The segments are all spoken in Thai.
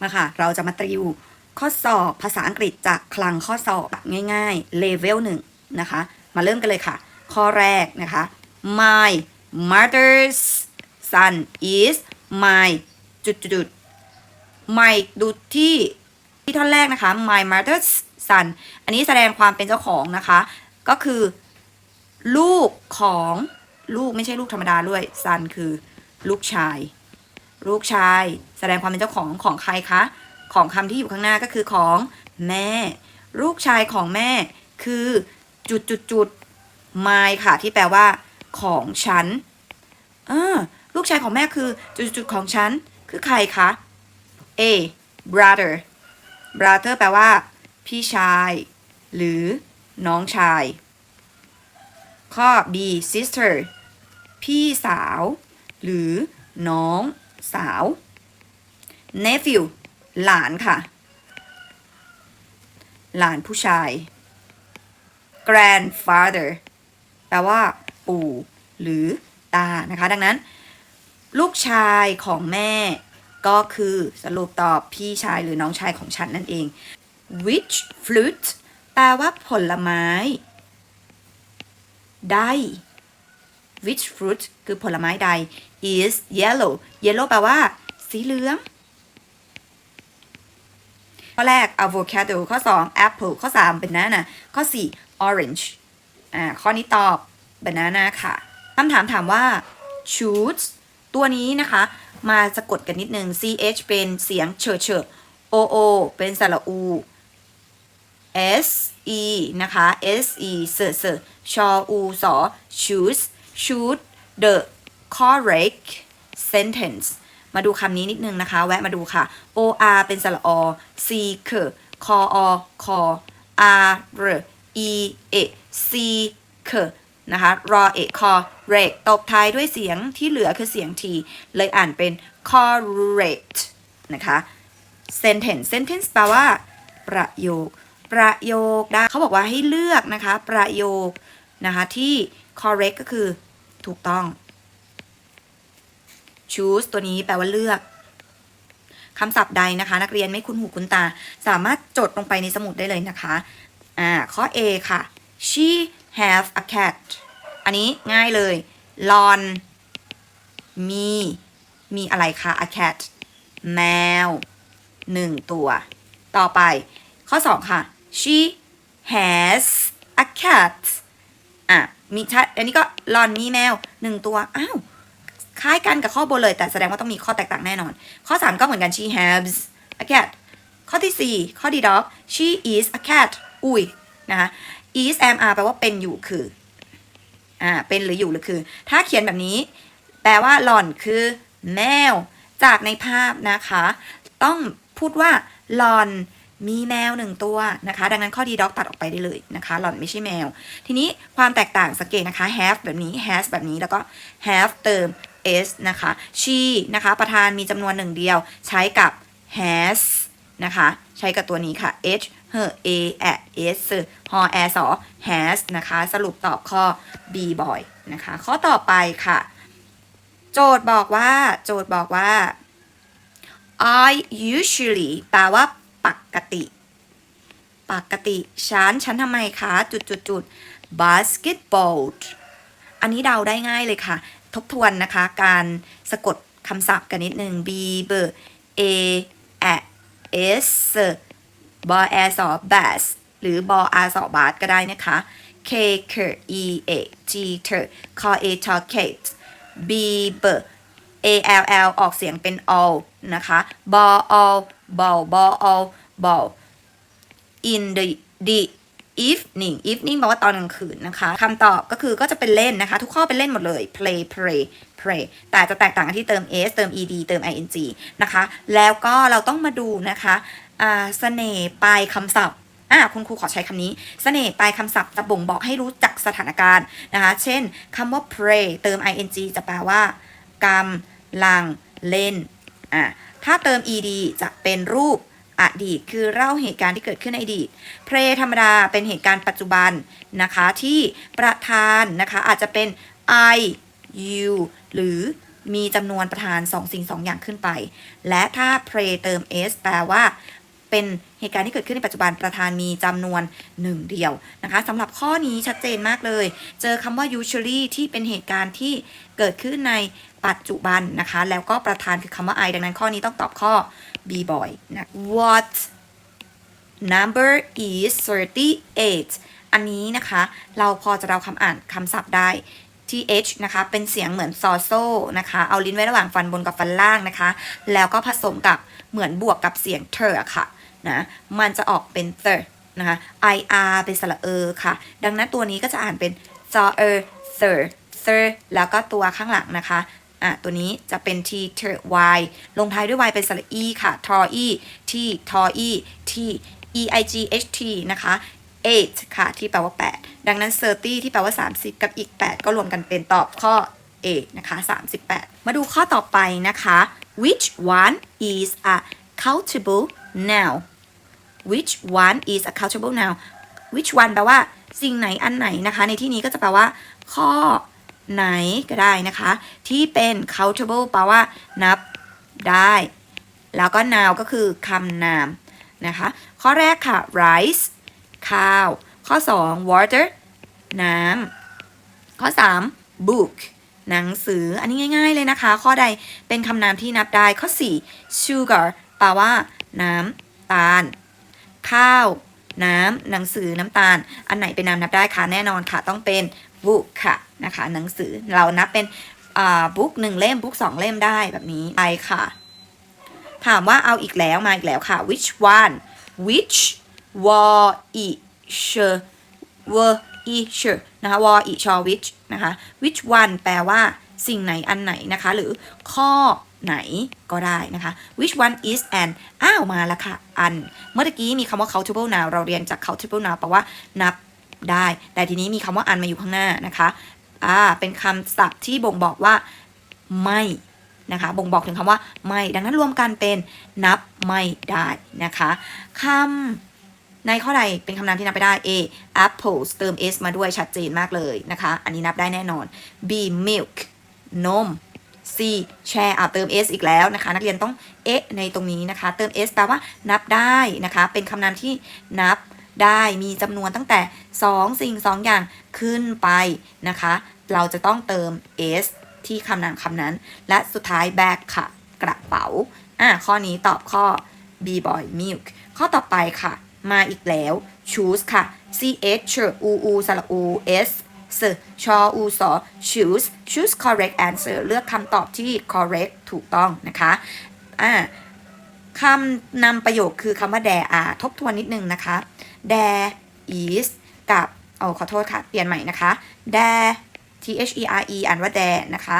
มาค่ะ เราจะมาตริวข้อสอบภาษาอังกฤษจากคลังข้อสอบง่ายๆเลเวลหนึ่งนะคะ มาเริ่มกันเลยค่ะ ข้อแรกนะคะ my mother's son is my จุดจุด my ดูที่ที่ท่อนแรกนะคะ my mother's son อันนี้แสดงความเป็นเจ้าของนะคะ ก็คือ ลูกของลูกไม่ใช่ลูกธรรมดาด้วย son คือลูกชาย ลูกชาย แสดงความเป็นเจ้าของของใครคะ ของคำที่อยู่ข้างหน้าก็คือของแม่ ลูกชายของแม่ คือจุดจุดจุด my ค่ะ ที่แปลว่า ของฉันเออลูกชายของแม่คือจุดจุดของฉัน คือใครคะ A brother brother แปลว่า พี่ชาย หรือ น้องชาย ข้อ B sister พี่สาว หรือน้อง สาว nephew หลานค่ะ หลานผู้ชาย grandfather แปลว่าปู่หรือตานะคะ ดังนั้น ลูกชายของแม่ก็คือสรุปตอบพี่ชายหรือน้องชายของฉันนั่นเอง which fruit แปลว่าผลไม้ใด which fruit คือผลไม้ใด is yellow yellow แปลว่า สีเหลือง ข้อแรก avocado ข้อ 2 apple ข้อ 3 banana ข้อ 4 orange อ่า ข้อนี้ตอบ banana ค่ะคำถามถามว่า choose ตัวนี้นะคะ มาสะกดกันนิดนึง ch เป็นเสียงเฉอเฉอ oo เป็นสระอู s e นะคะ s e เสอเสอชออูสอ choose choose the correct sentence มาดูคำนี้นิดนึงนะคะ แวะมาดูค่ะ o r เป็นสระอ c เคคออคอ r ร e c เคนะคะรอเอคอ rect ตบท้ายด้วยเสียงที่เหลือคือเสียง t เลยอ่านเป็น correct นะคะ sentence sentence แปลว่า ประโยค ประโยคได้เขาบอกว่าให้เลือกนะคะ ประโยคนะคะที่ correct ก็คือ ถูกต้อง choose ตัวนี้แปลว่าเลือกคำศัพท์ใดนะคะ นักเรียนไม่คุ้นหูคุ้นตา สามารถจดลงไปในสมุดได้เลยนะคะ อ่า ข้อ A ค่ะ she have a cat อันนี้ง่ายเลย lon มี มีอะไรคะ a cat แมวหนึ่งตัว ต่อไป ข้อ 2 ค่ะ she has a cat อะ มีชัดอันนี้ก็ลอนมีแมวหนึ่งตัว อ้าว คล้ายกันกับข้อบนเลย แต่แสดงว่าต้องมีข้อแตกต่างแน่นอน ข้อ 3 ก็เหมือนกัน she has a cat ข้อที่ 4 ข้อดีด็อก she is a cat อุ้ยนะคะ is am are แปลว่าเป็นอยู่คือ อ่า เป็นหรืออยู่หรือคือ ถ้าเขียนแบบนี้ แปลว่าหล่อนคือแมว จากในภาพนะคะ ต้องพูดว่าหล่อน มีแมวหนึ่งตัวนะคะ ดังนั้นข้อดีด็อกตัดออกไปได้เลยนะคะ หล่อนไม่ใช่แมว ทีนี้ความแตกต่างสังเกตนะคะ have แบบนี้ has แบบนี้แล้วก็ have เติม s นะคะ she นะคะ ประธานมีจำนวนหนึ่งเดียว ใช้กับ has นะคะ ใช้กับตัวนี้ค่ะ h her a a s h o a s has นะคะ สรุปตอบข้อ b boy นะคะ ข้อต่อไปค่ะ โจทย์บอกว่า โจทย์บอกว่า I usually แปลว่า ปกติปกติฉันฉันทำไมคะจุดจุดจุด basketball อันนี้เดาได้ง่ายเลยค่ะ ทบทวนนะคะ การสะกดคำศัพท์กันนิดหนึ่ง b b a a s บอ a สอ bas หรือบอ a สอ bas ก็ได้นะคะ k k e a t t c a a t k a t b b a l l ออกเสียงเป็น all นะคะ ball all ball ball all ball in the the evening evening แปลว่าตอนกลางคืนนะคะคำตอบก็คือก็จะเป็นเล่นนะคะ ทุกข้อเป็นเล่นหมดเลย play play play แต่จะแตกต่างกันที่เติม s เติม ed เติม ing นะคะ แล้วก็เราต้องมาดูนะคะอ่าเสน่ห์ปลายคำศัพท์อ่าคุณครูขอใช้คำนี้เสน่ห์ปลายคำศัพท์จะบ่งบอกให้รู้จักสถานการณ์นะคะ เช่นคำว่า pray เติม ing จะแปลว่ากำลังเล่นอ่า ถ้าเติม ed จะเป็นรูปอดีต คือเล่าเหตุการณ์ที่เกิดขึ้นในอดีต pray ธรรมดาเป็นเหตุการณ์ปัจจุบันนะคะที่ประธานนะคะอาจจะเป็น I you หรือมีจำนวนประธานสองสิ่งสองอย่างขึ้นไป และถ้า pray เติม s แปลว่า เป็นเหตุการณ์ที่เกิดขึ้นในปัจจุบันประธานมีจำนวนหนึ่งเดียวนะคะสำหรับข้อนี้ชัดเจนมากเลย เจอคำว่า usually ที่เป็นเหตุการณ์ที่เกิดขึ้นในปัจจุบันนะคะ แล้วก็ประธานคือคำว่า I ดังนั้นข้อนี้ต้องตอบข้อ B boy นะ What number is 38 อันนี้นะคะ เราพอจะเราคำอ่านคำศัพท์ได้ที่ h นะคะ เป็นเสียงเหมือนซอโซนะคะ เอาลิ้นไว้ระหว่างฟันบนกับฟันล่างนะคะ แล้วก็ผสมกับเหมือนบวกกับเสียงเ h อค่ะ นะมันจะออกเป็น thir นะคะ i r เป็นสระเออค่ะ ดังนั้นตัวนี้ก็จะอ่านเป็น z e r thir thir แล้วก็ตัวข้างหลังนะคะอะตัวนี้จะเป็น t t y ลงท้ายด้วย y เป็นสระ e ค่ะ t e t t e t e i g h t นะคะ8ค่ะ ที่แปลว่า 8 ดังนั้น 30 ที่แปลว่า 30 กับอีก 8 ก็รวมกันเป็นตอบข้อ A นะคะ 38 มาดูข้อต่อไปนะคะ which one is a countable noun which one is a countable noun which one แปลว่าสิ่งไหนอันไหนนะคะ ในที่นี้ก็จะแปลว่า ข้อไหนก็ได้นะคะ ที่เป็น countable แปลว่า นับได้ แล้วก็ noun ก็คือคำนามนะคะ ข้อแรกค่ะ rice ข้าว ข้อ 2 water น้ำข้อ 3 book หนังสือ อันนี้ง่าย ๆ เลยนะคะ ข้อใดเป็นคำนามที่นับได้ ข้อ 4 sugar แปลว่า น้ำตาล ข้าว น้ำหนังสือน้ำตาล อันไหนเป็นนามนับได้คะแน่นอนค่ะ ต้องเป็น book ค่ะนะคะ หนังสือเรานับเป็นอ่า book หนึ่งเล่ม book สองเล่มได้แบบนี้ไปค่ะ ถามว่าเอาอีกแล้วมาอีกแล้วค่ะ which one which w i sh w i sh นะคะ w i sh which นะคะ which one แปลว่าสิ่งไหนอันไหนนะคะ หรือข้อ ไหนก็ได้นะคะ which one is an อ้าวมาล้วค่ะ อัน เมื่อกี้มีคำว่า countable noun เราเรียนจาก countable noun แปลว่านับได้ แต่ทีนี้มีคำว่าอันมาอยู่ข้างหน้านะคะอ่าเป็นคำศัพท์ที่บ่งบอกว่าไม่นะคะบ่งบอกถึงคำว่าไม่ ดังนั้นรวมกันเป็นนับไม่ได้นะคะคำในข้อใดเป็นคำนามที่นับไปได้ A apples เติม s มาด้วยชัดเจนมากเลยนะคะ อันนี้นับได้แน่นอน B milk นม C share อะเติม s อีกแล้วนะคะ นักเรียนต้องเอ๊ะในตรงนี้นะคะ เติม s แปลว่านับได้นะคะ เป็นคำนามที่นับได้มีจำนวนตั้งแต่ 2 สิ่ง 2 อย่างขึ้นไปนะคะ เราจะต้องเติม s ที่คำนามคำนั้น และสุดท้าย bag ค่ะ กระเป๋าอะข้อนี้ตอบข้อ B boy milk ข้อต่อไปค่ะ มาอีกแล้ว choose ค่ะ C H เชออูอูสระอู S สชออูสอ choose choose correct answer เลือกคำตอบที่ correct ถูกต้องนะคะอ่าคำนำประโยคคือคำว่า there are ทบทวนนิดนึงนะคะ there is กับเอาขอโทษค่ะ เปลี่ยนใหม่นะคะ there T H E R E อ่านว่า there นะคะ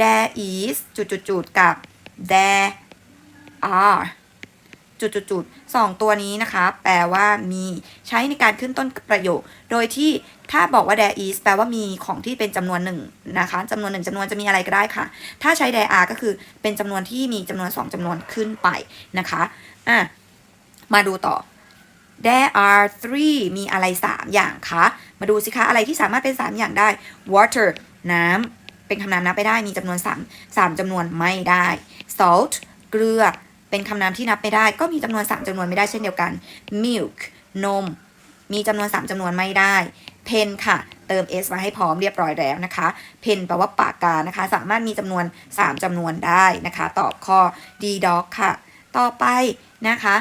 there is จุดจุดจุดๆๆกับ there are จุดๆๆสองตัวนี้นะคะ แปลว่ามีใช้ในการขึ้นต้นประโยค โดยที่ถ้าบอกว่า there is แปลว่ามีของที่เป็นจำนวนหนึ่งนะคะจำนวนหนึ่งจำนวนจะมีอะไรก็ได้ค่ะ ถ้าใช้ there are ก็คือเป็นจำนวนที่มีจำนวนสองจำนวนขึ้นไปนะคะอะมาดูต่อ there are three มีอะไร 3 อย่างคะมาดูสิคะอะไรที่สามารถเป็น 3 อย่างได้ water น้ำเป็นคำนามนับไปได้มีจำนวน 3 3จำนวนไม่ได้ salt เกลือ เป็นคำนามที่นับไม่ได้ ก็มีจำนวน 3จำนวนไม่ได้เช่นเดียวกัน milk นม มีจำนวน 3จำนวนไม่ได้ pen ค่ะ เติม s มาให้พร้อมเรียบร้อยแล้วนะคะ pen แปลว่าปากกานะคะ สามารถมีจำนวน 3จำนวนได้นะคะ ตอบข้อ d dog ค่ะ ต่อไปนะคะ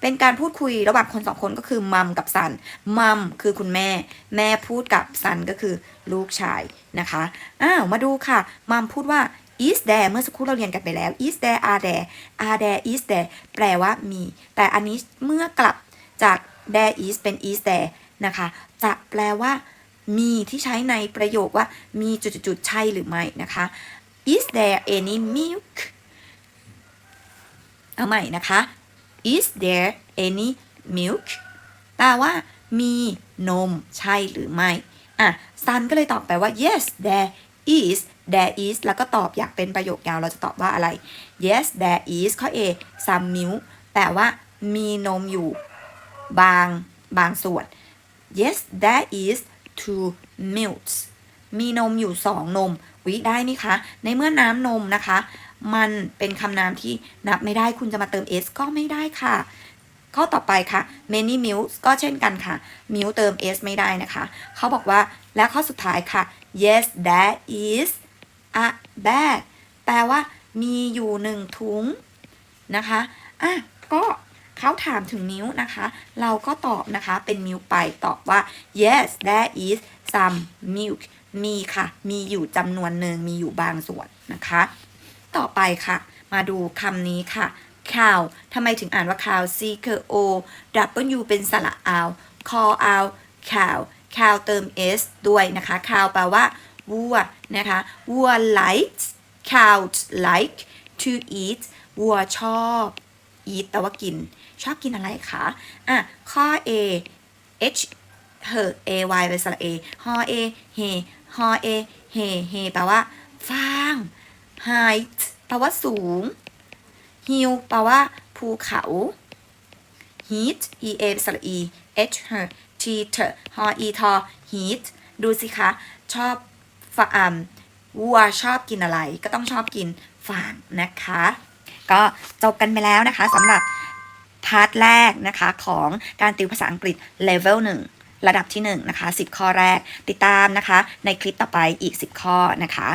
เป็นการพูดคุยระหว่างคนสองคนก็คือมัมกับซัน มัมคือคุณแม่ แม่พูดกับซันก็คือลูกชายนะคะ อ้าว มาดูค่ะ มัมพูดว่า is there เมื่อสักครู่เราเรียนกันไปแล้ว is there are there are there is there แปลว่ามี แต่อันนี้เมื่อกลับจาก there is เป็น is there นะคะ จะแปลว่า มีที่ใช้ในประโยคว่ามีจุดๆใช่หรือไม่นะคะ is there any milk เอาใหม่นะคะ is there any milk แปลว่า มีนมใช่หรือไม่ อะซันก็เลยตอบไปว่า yes there is there is แล้วก็ตอบอยากเป็นประโยคยาวเราจะตอบว่าอะไร yes there is ข้อ A some milk แปลว่า มีนมอยู่ บางบางส่วน yes there is two milks มีนมอยู่สองนม วิได้ไหมคะ ในเมื่อน้ำนมนะคะ มันเป็นคำนามที่นับไม่ได้คุณจะมาเติม s ก็ไม่ได้ค่ะ ข้อต่อไปค่ะ many milks ก็เช่นกันค่ะ milk เติม s ไม่ได้นะคะ เขาบอกว่าและข้อสุดท้ายค่ะ yes that is a bag แปลว่ามีอยู่หนึ่งถุงนะคะอะก็เขาถามถึงนิ้วนะคะ เราก็ตอบนะคะเป็นมิวไปตอบว่า yes there is some milk มีค่ะ มีอยู่จำนวนหนึ่งมีอยู่บางส่วนนะคะ ต่อไปค่ะ มาดูคำนี้ค่ะ cow ทำไมถึงอ่านว่า cow c o w เป็นสระอว call out cow cow เติม s ด้วยนะคะ cow แปลว่าวัวนะคะวัว likes cows like to eat วัวชอบ eat แปลว่ากิน ชอบกินอะไรคะอะข้อ A H เ A Y เป็นสระ A ฮอ A เฮฮอ A เฮเฮแปลว่าฟาง height แปลว่าสูง hill แปลว่าภูเขา heat e a เป็นสระ e h her t t ฮอ e ทอ heat ดูสิคะ ชอบฟาร์มวัวชอบกินอะไร ก็ต้องชอบกินฟางนะคะ ก็จบกันไปแล้วนะคะสำหรับพาร์ทแรกนะคะของการติวภาษาอังกฤษ level 1ระดับที่1นะคะ10 ข้อแรกติดตามนะคะ ในคลิปต่อไปอีก 10 ข้อนะคะ